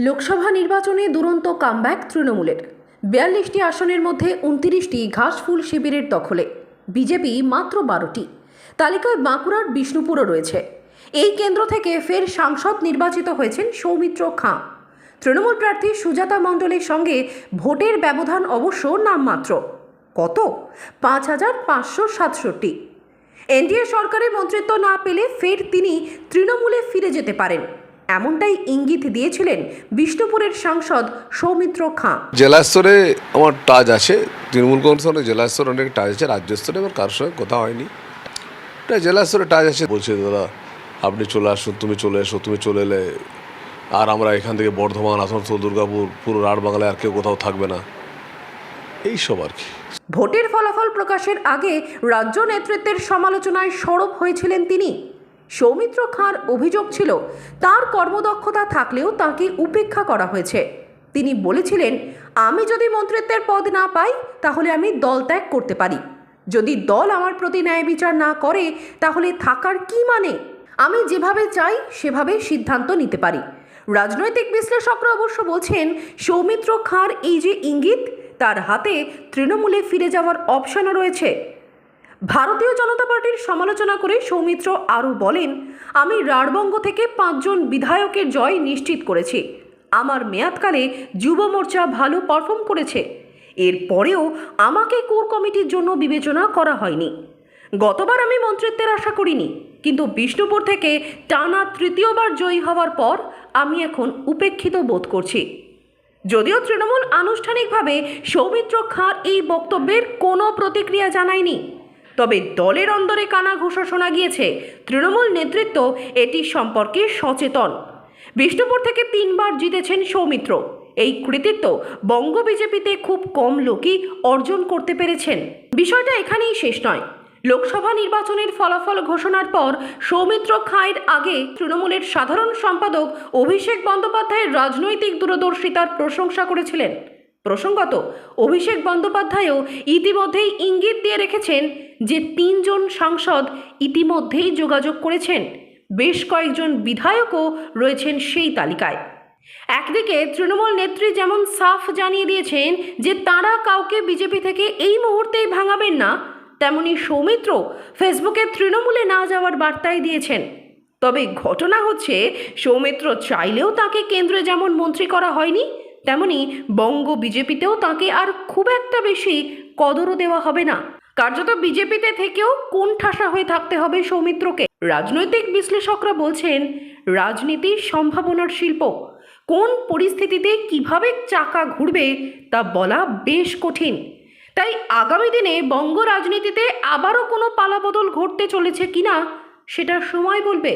লোকসভা নির্বাচনে দুরন্ত কামব্যাক তৃণমূলের। বিয়াল্লিশটি আসনের মধ্যে উনতিরিশটি ঘাসফুল শিবিরের দখলে। বিজেপি মাত্র বারোটি। তালিকায় বাঁকুড়ার বিষ্ণুপুরও রয়েছে। এই কেন্দ্র থেকে ফের সাংসদ নির্বাচিত হয়েছেন সৌমিত্র খাঁ। তৃণমূল প্রার্থী সুজাতা মণ্ডলের সঙ্গে ভোটের ব্যবধান অবশ্য নামমাত্র। কত? পাঁচ হাজার পাঁচশো সাতষট্টি। এনডিএ সরকারের মন্ত্রিত্ব না পেলে ফের তিনি তৃণমূলে ফিরে যেতে পারেন। এমনটাই ইঙ্গিত দিয়েছিলেন বিষ্ণুপুরের সাংসদ সৌমিত্র খাঁ। জেলা স্তরে আমার টাচ আছে তৃণমূল কংগ্রেসের জেলা স্তরে অনেক টাচ আছে রাজ্য স্তরে এবার কারোর সঙ্গে কথা হয়নি। এটা জেলা স্তরে টাচ আছে। বলছে দাদা আপনি চলে আসুন তুমি চলে এসো তুমি চলে এলে আর আমরা এখান থেকে বর্ধমান আসানসোল দুর্গাপুর পুরো রাট বাংলায় আর কেউ কোথাও থাকবে না। এইসব আর কি। ভোটের ফলাফল প্রকাশের আগে রাজ্য নেতৃত্বের সমালোচনায় সরব হয়েছিলেন তিনি। সৌমিত্র খাঁর অভিযোগ ছিল, তার কর্মদক্ষতা থাকলেও তাকে উপেক্ষা করা হয়েছে। তিনি বলেছিলেন, আমি যদি মন্ত্রিত্বের পদ না পাই, তাহলে আমি দল ত্যাগ করতে পারি। যদি দল আমার প্রতি ন্যায় বিচার না করে, তাহলে থাকার কি মানে? আমি যেভাবে চাই, সেভাবে সিদ্ধান্ত নিতে পারি। রাজনৈতিক বিশ্লেষকরা অবশ্য বলছেন, সৌমিত্র খাঁর এই যে ইঙ্গিত, তার হাতে তৃণমূলে ফিরে যাওয়ার অপশনও রয়েছে। ভারতীয় জনতা পার্টির সমালোচনা করে সৌমিত্র আরও বলেন, আমি রাঢ়বঙ্গ থেকে পাঁচজন বিধায়কের জয় নিশ্চিত করেছি। আমার মেয়াদকালে যুব মোর্চা ভালো পারফর্ম করেছে। এরপরেও আমাকে কোর কমিটির জন্য বিবেচনা করা হয়নি। গতবার আমি মন্ত্রিত্বের আশা করিনি, কিন্তু বিষ্ণুপুর থেকে টানা তৃতীয়বার জয়ী হওয়ার পর আমি এখন উপেক্ষিত বোধ করছি। যদিও তৃণমূল আনুষ্ঠানিকভাবে সৌমিত্র খাঁর এই বক্তব্যের কোনো প্রতিক্রিয়া জানায়নি তবে দলের অন্দরে কানা ঘোষা শোনা গিয়েছে, তৃণমূল নেতৃত্ব এটি সম্পর্কে সচেতন। বিষ্ণুপুর থেকে তিনবার জিতেছেন সৌমিত্র। এই কৃতিত্ব বঙ্গ বিজেপিতে খুব কম লোকই অর্জন করতে পেরেছেন। বিষয়টা এখানেই শেষ নয়। লোকসভা নির্বাচনের ফলাফল ঘোষণার পর সৌমিত্র খাঁয়ের আগে তৃণমূলের সাধারণ সম্পাদক অভিষেক বন্দ্যোপাধ্যায়ের রাজনৈতিক দূরদর্শিতার প্রশংসা করেছিলেন। প্রসঙ্গত, অভিষেক বন্দ্যোপাধ্যায়ও ইতিমধ্যেই ইঙ্গিত দিয়ে রেখেছেন যে তিনজন সাংসদ ইতিমধ্যেই যোগাযোগ করেছেন। বেশ কয়েকজন বিধায়কও রয়েছেন সেই তালিকায়। একদিকে তৃণমূল নেত্রী যেমন সাফ জানিয়ে দিয়েছেন যে তারা কাউকে বিজেপি থেকে এই মুহূর্তেই ভাঙাবেন না, তেমনি সৌমিত্র ফেসবুকে তৃণমূলে না যাওয়ার বার্তাই দিয়েছেন। তবে ঘটনা হচ্ছে, সৌমিত্র চাইলেও তাকে কেন্দ্রে যেমন মন্ত্রী করা হয়নি তেমনি বঙ্গ বিজেপিতেও তাকে আর খুব একটা বেশি কদরও দেওয়া হবে না। কার্যত বিজেপিতে থেকেও কোন ঠাসা হয়ে থাকতে হবে সৌমিত্রকে। রাজনৈতিক বিশ্লেষকরা বলছেন রাজনীতি সম্ভাবনার শিল্প, কোন পরিস্থিতিতে কীভাবে চাকা ঘুরবে তা বলা বেশ কঠিন। তাই আগামী দিনে বঙ্গ রাজনীতিতে আবারও কোনো পালাবদল ঘটতে চলেছে কিনা, সেটা সময় বলবে।